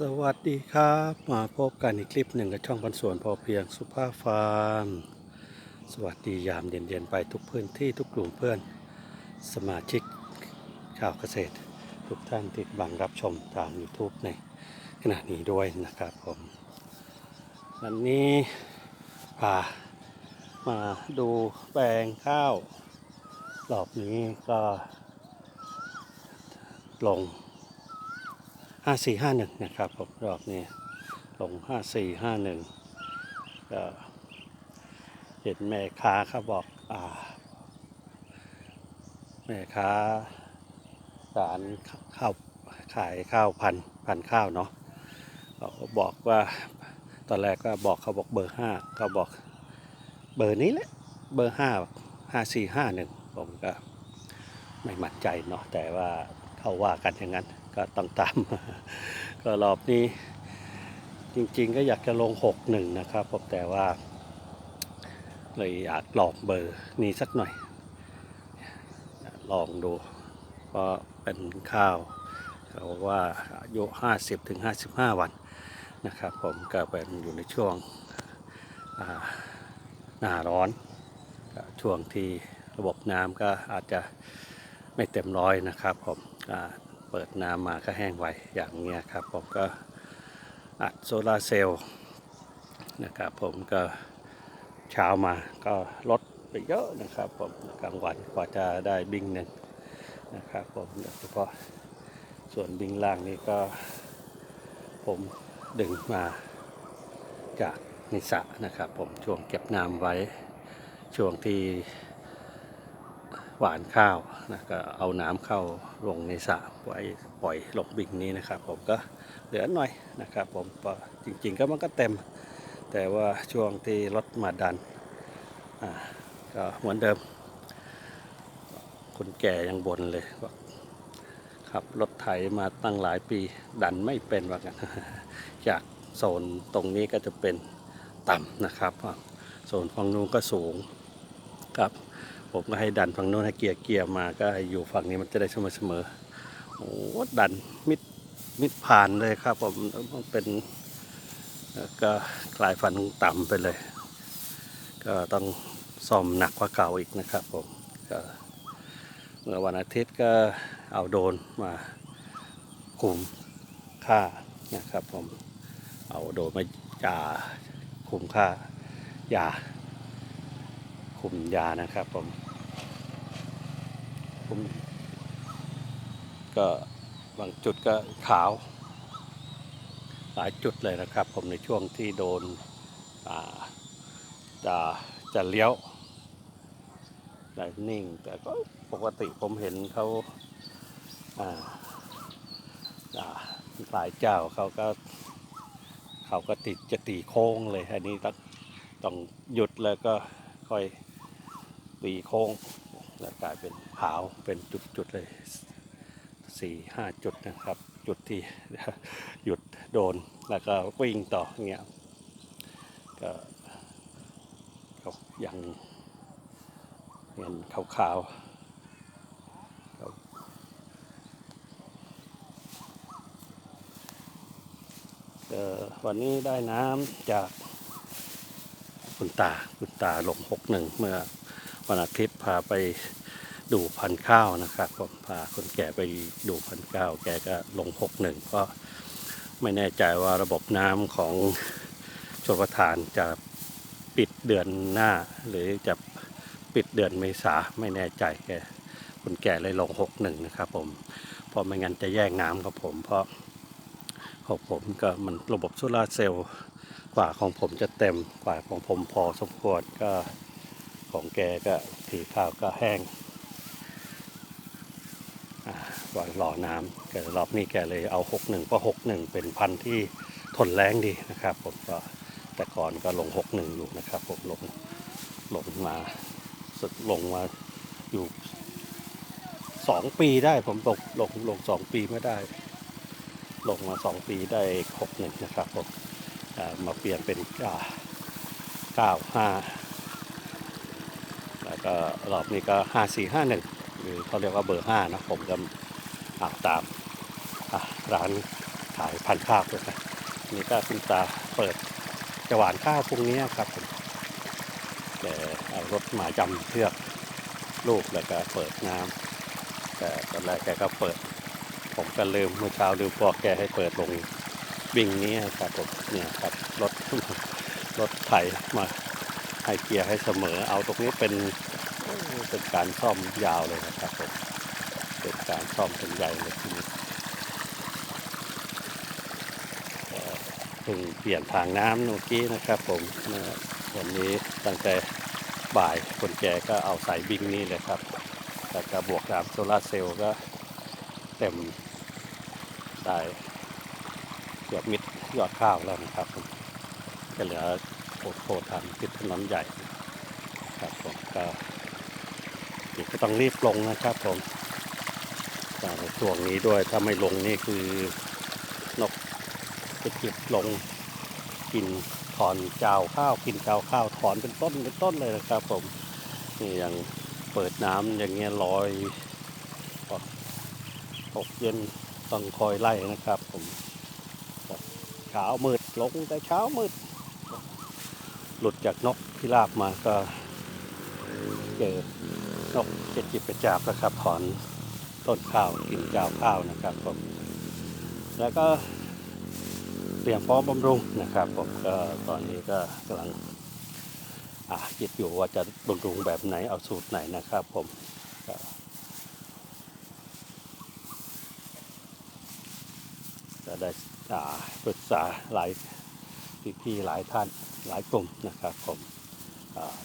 สวัสดีครับ มาพบกันอีกคลิปหนึ่งกับช่องบรรสวนพอเพียงสุภาพฟาร์ม สวัสดียามเย็นๆไปทุกพื้นที่ทุกกลุ่มเพื่อน สมาชิกชาวเกษตร ทุกท่านที่บังรับชมทาง YouTube ในขณะนี้ด้วยนะครับผม วันนี้พามาดูแปลงข้าวรอบนี้ก็ลง 5451นะครับผมรอบนี้ลง5451ก็เห็นแม่ค้าเขาบอกอ่าแม่ค้าร้านข้าวขายข้าวพันพันข้าวเนาะเขาก็บอกว่าตอนแรกก็บอกเขาบอกเบอร์ห้าเขาบอกเบอร์นี้แหละเบอร์ห้าห้าสี่ห้าหนึ่งผมก็ไม่มั่นใจเนาะแต่ว่าเขาว่ากันอย่างนั้น ก็ต้องตามก็รอบนี้จริงๆก็อยากจะลง 6-1 นะครับผมแต่ว่า เลยอยากลองเบอร์นี้สักหน่อย ลองดูเพราะเป็นข้าวเขาบอกว่าอายุ 50-55 วันนะครับ ผมก็เป็นอยู่ในช่วงหน้าร้อน ช่วงที่ระบบน้ำก็อาจจะไม่เต็มร้อยนะครับผม เปิดน้ำมาก็แห้งไวอย่างเงี้ยครับ ผมก็อัดโซลาร์เซลล์นะครับผมก็เช้ามาก็ลดไปเยอะนะครับผมกลางวันกว่าจะได้บิงหนึ่งนะครับผมโดยเฉพาะส่วนบิงล่างนี่ก็ผมดึงมาจากนิสระนะครับผมช่วงเก็บน้ำไว้ช่วงที่หวานข้าวนะก็เอาน้ำเข้า ลงในสระไว้ปล่อยลงบิงนี้นะครับ ผมก็เหลือหน่อยนะครับ ผมจริงๆก็มันก็เต็ม แต่ว่าช่วงที่รถมาดันก็เหมือนเดิม คนแก่ยังบนเลยว่าขับรถไถมาตั้งหลายปีดันไม่เป็นว่ากันจากโซนตรงนี้ก็จะเป็นต่ำนะครับ โซนฝั่งนู้นก็สูงครับ ผมก็ให้ดันฝั่งโน้นให้เกียร์เกียร์มาก็อยู่ฝั่งนี้มันจะได้เสมอเสมอโอ้ดันมิดมิดผ่านเลยครับผมต้องเป็นก็กลายฟันต่ำไปเลย ก็ต้องซ่อมหนักกว่าเก่าอีกนะครับผมก็เมื่อวันอาทิตย์ก็เอาโดนมาคุมค่านะครับผมเอาโดนมาจ่าคุมค่ายาคุมยานะครับผม ผม ก็บางจุดก็ขาว หลายจุดเลยนะครับ ผมในช่วงที่โดนจะจะเลี้ยวได้นิ่ง แต่ก็ปกติผมเห็นเขาอ่าอ่าหลายเจ้าเขาก็เขาก็ติดจะตีโค้งเลยอันนี้ต้องต้องหยุดแล้วก็ค่อยตีโค้ง แล้วกลายเป็นขาวเป็นจุดๆเลยสี่ห้าจุดนะครับ จุดที่หยุดโดนแล้วก็วิ่งต่อเงี้ยก็ก็ยังเห็นขาวๆวันนี้ได้น้ำจากคุณตาคุณตาลงหกหนึ่งเมื่อ วันอาทิตย์พาไปดูพันข้าวนะครับผมพาคนแก่ไปดูพันข้าว แกก็ลงหกหนึ่งก็ไม่แน่ใจว่าระบบน้ำของชลประทานจะปิดเดือนหน้า หรือจะปิดเดือนเมษาไม่แน่ใจแกคนแก่เลยลงหกหนึ่งนะครับผมเพราะไม่งั้นจะแย่งน้ำกับผม เพราะของผมก็มันระบบโซลาร์เซลล์กว่าของผมจะเต็มกว่าของผมพอสมควรก็ ของแกก็ถีข้าวก็แห้งอ่าวันรอน้ำแกรอบนี้แกเลยเอา 61เพราะ61 เป็นพันธุ์ที่ทนแรงดีนะครับผมก็แต่ก่อนก็ลง 61 อยู่นะครับผมลงลงมาสุดลงมาอยู่2ปีได้ผมตกลงลง2ปีไม่ได้ ลงมา2ปีได้61นะครับผมมาเปลี่ยนเป็น9 95แล้ว ก็รอบนี้ก็ห้าสี่ห้าหนึ่งหรือเขาเรียกว่าเบอร์ห้านะผมก็อ่าตามร้านขายพันข้าวด้วยนะนี่ก็คุณตาเปิดจะหวานข้าวพรุ่งนี้ครับผมแกเอารถมาจำเชือกลูกแล้วก็เปิดน้ำแต่ตอนแรกแกก็เปิด ผมก็ลืมเมื่อเช้าลืมบอกแกให้เปิดลงวิ่งนี้ครับผมเนี่ยครับรถรถไถมาให้เกียร์ให้เสมอ เอาตรงนี้เป็น เป็นการซ่อมยาวเลยนะครับผมเป็นการซ่อมเป็นใหญ่เลยทีนี้ก็เพิ่งเปลี่ยนทางน้ำเมื่อกี้นะครับ ผมนะวันนี้ตั้งแต่บ่ายคนแก่ก็เอาสายบิงนี่เลยครับแล้วก็บวกน้ำโซลาเซลล์ก็เต็มได้เกือบมิดยอดข้าวแล้วนะครับผมก็เหลือโคโคทางติดถนนใหญ่ครับผมก็ เดี๋ยวก็ต้องรีบลงนะครับผมต่ในช่วงนี้ด้วยถ้าไม่ลงนี่คือนกจะจิบลงกินถอนเจ้าข้าวกินเจ้าข้าวถอนเป็นต้นเป็นต้นเลยนะครับ ผมนี่ยังเปิดน้ำอย่างเงี้ยลอยตกเย็นต้องคอยไล่นะครับ ผมเช้ามืดลงแต่เช้ามืด หลุดจากนกพิราบมาก็เจอ นกเจ็ดจิบกระจาบนะครับถอนต้นข้าวกินเจ้าข้าวนะครับผมแล้วก็เตรียมพร้อมบำรุงนะครับผมก็ตอนนี้ก็กำลังคิดอยู่ว่าจะบำรุงแบบไหนเอาสูตรไหนนะครับ ผมจะได้ปรึกษาหลายพี่ๆหลายท่านหลายกลุ่มนะครับ ผม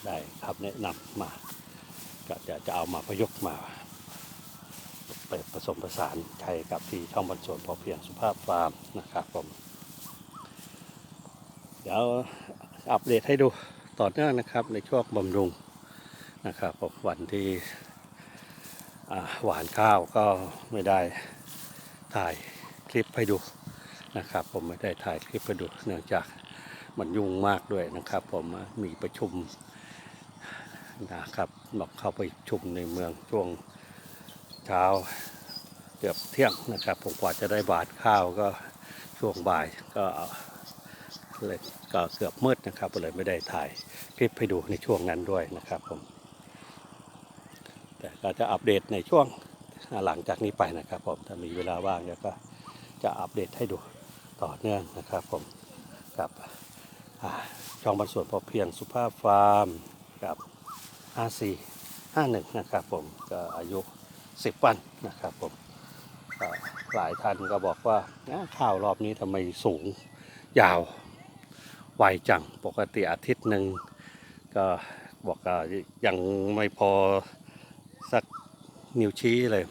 ได้คำแนะนำมา ก็จะจะเอามาประยุกต์มาไปผสมผสานใช้กับที่ช่องบรรสวนพอเพียงสุภาพฟาร์มนะครับผม เดี๋ยวอัปเดตให้ดูต่อเนื่องนะครับในช่วงบำรุงนะครับผมวันที่หวานข้าวก็ไม่ได้ถ่ายคลิปให้ดูนะครับ ผมไม่ได้ถ่ายคลิปไปดูเนื่องจากมันยุ่งมากด้วยนะครับ ผมมีประชุมนะครับ บอกเข้าไปชุมในเมืองช่วงเช้าเกือบเที่ยงนะครับ ผมกว่าจะได้บาทข้าวก็ช่วงบ่ายก็เลยก็เกือบมืดนะครับก็เลยไม่ได้ถ่ายคลิปให้ดูในช่วงนั้นด้วยนะครับผมแต่ก็จะอัปเดตในช่วงหลังจากนี้ไปนะครับผมถ้ามีเวลาว่างเดี๋ยวก็จะอัปเดตให้ดูต่อเนื่องนะครับผมกับช่องบรรส่วนพอเพียงสุภาพฟาร์มกับ 54 51 นะครับผมก็อายุ 10 วันนะครับผมหลายท่านก็บอกว่าข้าวรอบนี้ทำไมสูงยาวไวจังปกติอาทิตย์หนึ่งก็บอกว่ายังไม่พอสักนิ้วชี้เลย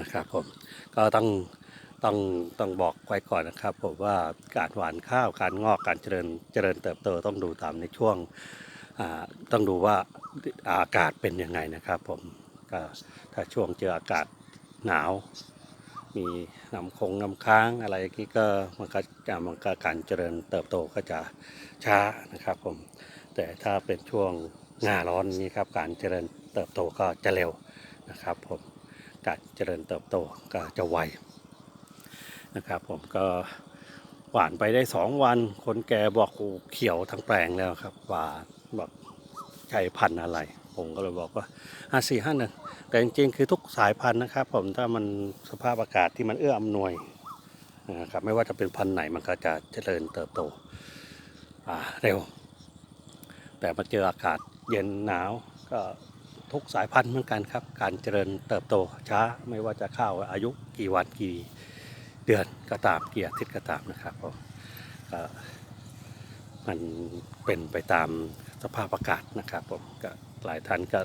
นะครับผมก็ต้องต้องต้องบอกไว้ก่อนนะครับผมว่าการหวานข้าวการงอกการเจริญเจริญเติบโตต้องดูตามในช่วงต้องดูว่า อากาศเป็นยังไงนะครับผมก็ถ้าช่วงเจออากาศหนาว มีน้ำคงน้ำค้างอะไรอย่างนี้ก็มันก็มันก็การเจริญเติบโตก็จะช้านะครับผมแต่ถ้าเป็นช่วงหน้าร้อนนี้ครับการเจริญเติบโตก็จะเร็วนะครับผมการเจริญเติบโตก็จะไวนะครับผมก็หวานไปได้สองวันคนแก่บอกโอ้เขียวทั้งแปลงแล้วครับหวานบอก ใช้พันธุ์อะไร ผมก็เลยบอกว่าห้าสี่ห้าหนึ่งแต่จริงๆ คือทุกสายพันธุ์นะครับ ผมถ้ามันสภาพอากาศที่มันเอื้ออำนวยนะครับไม่ว่าจะเป็นพันธุ์ไหนมันก็จะเจริญเติบโตอ่าเร็ว แต่มาเจออากาศเย็นหนาวก็ทุกสายพันธุ์เหมือนกันครับ การเจริญเติบโตช้าไม่ว่าจะเข้าวอายุกี่วันกี่เดือนก็ตามเกียร์ทิศก็ตามนะครับก็มันเป็นไปตาม สภาพอากาศนะครับผมก็หลายท่านก็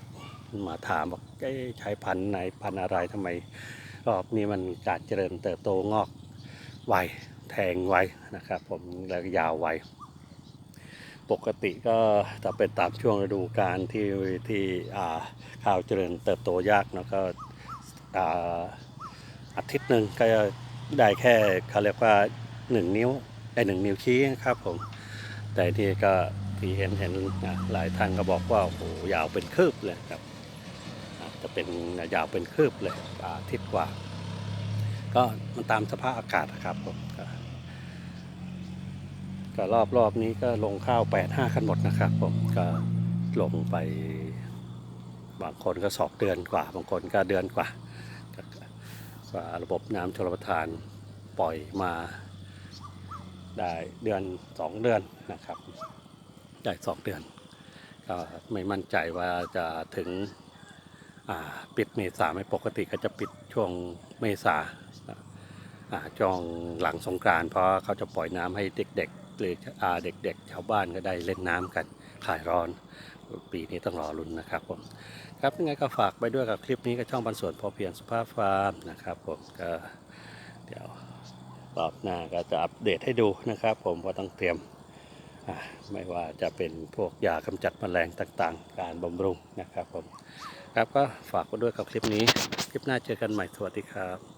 มาถามบอกใช้พันธุ์ไหนพันธุ์อะไรทำไมรอบนี้มันการเจริญเติบโตงอกไวแทงไวนะครับ ผมแล้วก็ยาวไวปกติก็ถ้าเป็นตามช่วงฤดูกาลที่ที่อ่าข้าวเจริญเติบโตยากเนาะก็อาอาทิตย์หนึ่งก็จะได้แค่เขาเรียกว่าหนึ่งนิ้วได้หนึ่งนิ้วชี้ครับผมแต่ที่ก็ ที่เห็นเห็นนะหลายท่านก็บอกว่าโอ้โหยาวเป็นคืบเลยครับจะเป็นยาวเป็นคืบเลยอาทิตย์กว่า ก็มันตามสภาพอากาศนะครับผมก็รอบรอบนี้ก็ลงข้าวแปดห้ากันหมดนะครับผมก็ลงไป บางคนก็สองเดือนกว่า บางคนก็เดือนกว่าก็กว่าระบบน้ำชลประทานปล่อยมาได้เดือนสองเดือนนะครับ ได้สองเดือน ก็ไม่มั่นใจว่าจะถึงปิดเมษาไม่ปกติก็จะปิดช่วงเมษาอ่าช่วงหลังสงกรานเพราะเขาจะปล่อยน้ำให้เด็กๆหรือเด็กๆชาวบ้านก็ได้เล่นน้ำกันคลายร้อน ปีนี้ต้องรอรุนนะครับผมครับยังไงก็ฝากไปด้วยกับคลิปนี้กับช่องบรรสวนพอเพียงสุภาพฟาร์มนะครับผมก็เดี๋ยวรอบหน้าก็จะอัปเดตให้ดูนะครับ ผมว่าต้องเตรียม ไม่ว่าจะเป็นพวกยากำจัดแมลงต่างๆ การบำรุงนะครับผม ครับก็ฝากไปด้วยกับคลิปนี้ คลิปหน้าเจอกันใหม่สวัสดีครับ